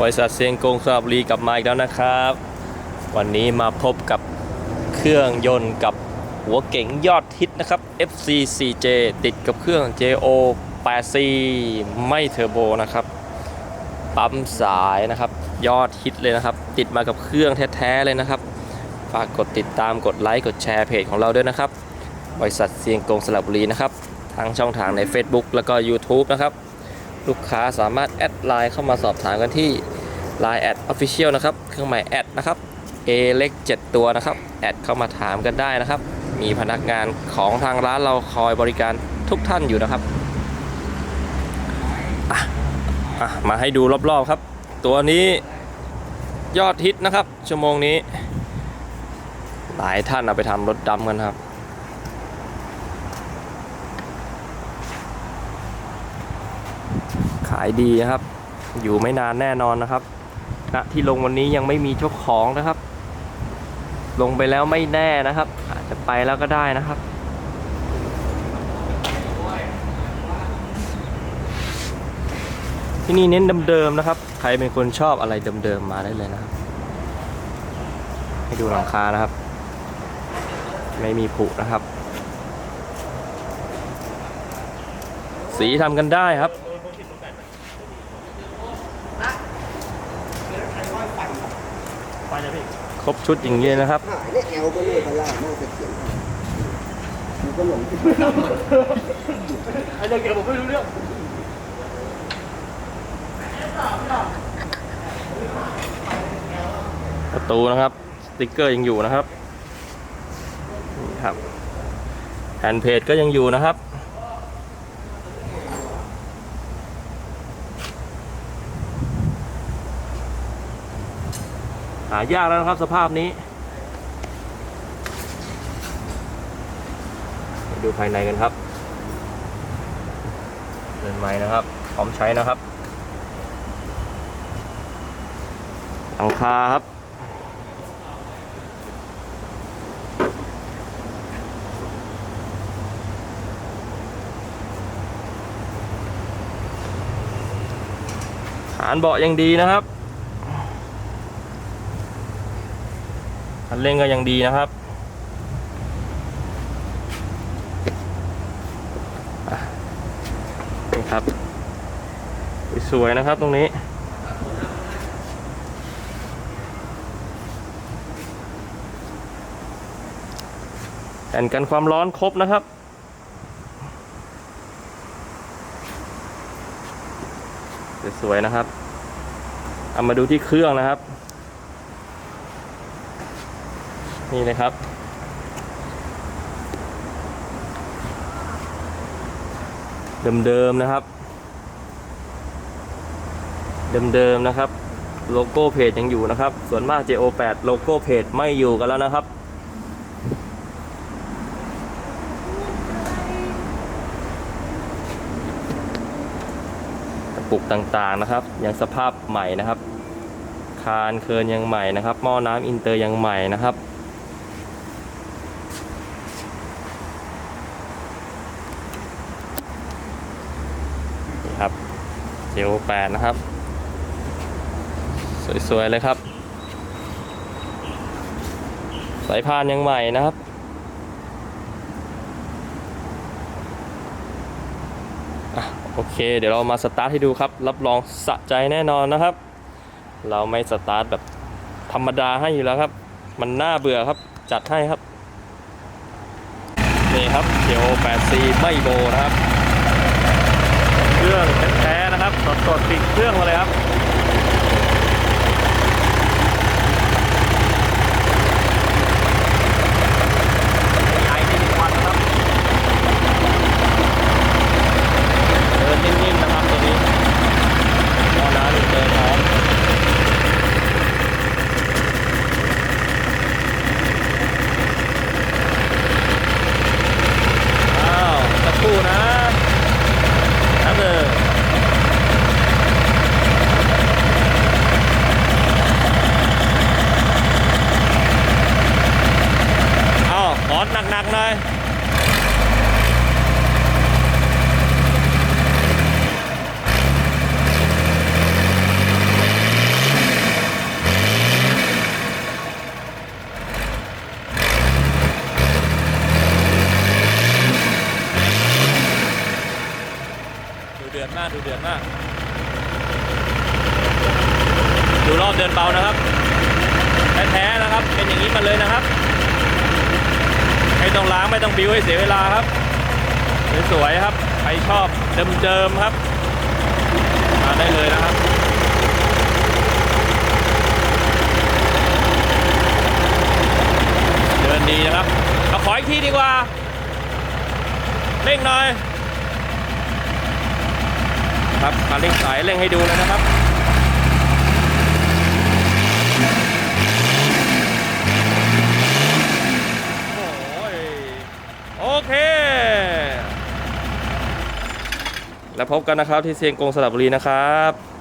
บริษัทเซียงกงสระบุรีกลับมาอีกแล้วนะครับ วันนี้มาพบกับเครื่องยนต์กับหัวเก๋งยอดฮิตนะครับ FC CJ ติดกับเครื่อง JO 8C ไม่เทอร์โบนะครับ ปั๊มสายนะครับ ยอดฮิตเลยนะครับ ติดมากับเครื่องแท้ๆเลยนะครับ ฝากกดติดตามกดไลค์กดแชร์เพจของเราด้วยนะครับ บริษัทเซียงกงสระบุรีนะครับทางช่องทางใน Facebook แล้วก็ YouTube นะครับ ลูกค้าสามารถแอดไลน์เข้ามาสอบถามกันที่ Line แอด Official นะครับ เครื่องหมายแอดนะครับ A เล็ก 7 ตัวนะครับ แอดเข้ามาถามกันได้นะครับ มีพนักงานของทางร้านเราคอยบริการทุกท่านอยู่นะครับมาให้ดูรอบๆครับ ตัวนี้ยอดฮิตนะครับ ชั่วโมงนี้ หลายท่านเอาไปทำรถดำกันครับายดีนะครับ อยู่ไม่นานแน่นอนนะครับณที่ลงวันนี้ยังไม่มีเจ้าของนะครับ ลงไปแล้วไม่แน่นะครับ อาจจะไปแล้วก็ได้นะครับที่นี่เน้นเดิมๆนะครับ ใครเป็นคนชอบอะไรเดิมๆมาได้เลยนะครับ ให้ดูหลังคานะครับ ไม่มีผุนะครับ สีทำกันได้ครับ ครบชุดอย่างนี้นะครับ หายเนี่ยแอลก็เลยพลาดน่าจะเขียนมันก็หลงที่ไอ้เรื่องเกี่ยวกับผมไม่รู้เรื่องประตูนะครับ สติกเกอร์ยังอยู่นะครับนี่ครับแผ่นเพจก็ยังอยู่นะครับ หายากแล้วนะครับสภาพนี้ ดูภายในกันครับเดินไม้นะครับ พร้อมใช้นะครับหลังคาครับฐานเบาะยังดีนะครับ คันเร่งก็ยังดีนะครับนี่ครับ สวยๆนะครับตรงนี้แผ่นกันความร้อนครบนะครับสวยๆนะครับเอามาดูที่เครื่องนะครับ นี่เลยครับ เดิมๆนะครับ เดิมๆนะครับ โลโก้เพจยังอยู่นะครับ ส่วนมาก JO8 โลโก้เพจไม่อยู่กันแล้วนะครับกระปุกต่างๆนะครับ ยังสภาพใหม่นะครับ คานเคินยังใหม่นะครับ หม้อน้ำอินเตอร์ยังใหม่นะครับ นี่ครับ เจลแปดนะครับ สวย ๆ เลยครับ สายพานยังใหม่นะครับอโอเค เดี๋ยวเรามาสตาร์ทให้ดูครับ รับรองสะใจแน่นอนนะครับ เราไม่สตาร์ทแบบธรรมดาให้อยู่แล้วครับ มันน่าเบื่อครับ จัดให้ครับ นี่ครับเดี๋ยว 8C ไม่โบนะครับ เครื่องแท้ สดๆติดเครื่องมาเลยครับากดูเดือดมาก ดูรอบเดินเบานะครับ แท้ๆนะครับ เป็นอย่างนี้มาเลยนะครับ ไม่ต้องล้างไม่ต้องบิวให้เสียเวลาครับ สวยๆครับ ใครชอบเดิมๆครับ มาได้เลยนะครับเดินดีนะครับ เอาขออีกทีดีกว่าเร่งหน่อย ครับการเร่งสายเร่งให้ดูเลยนะครับโอ้ยโอเค แล้วพบกันนะครับที่เซียงกงสระบุรีนะครับ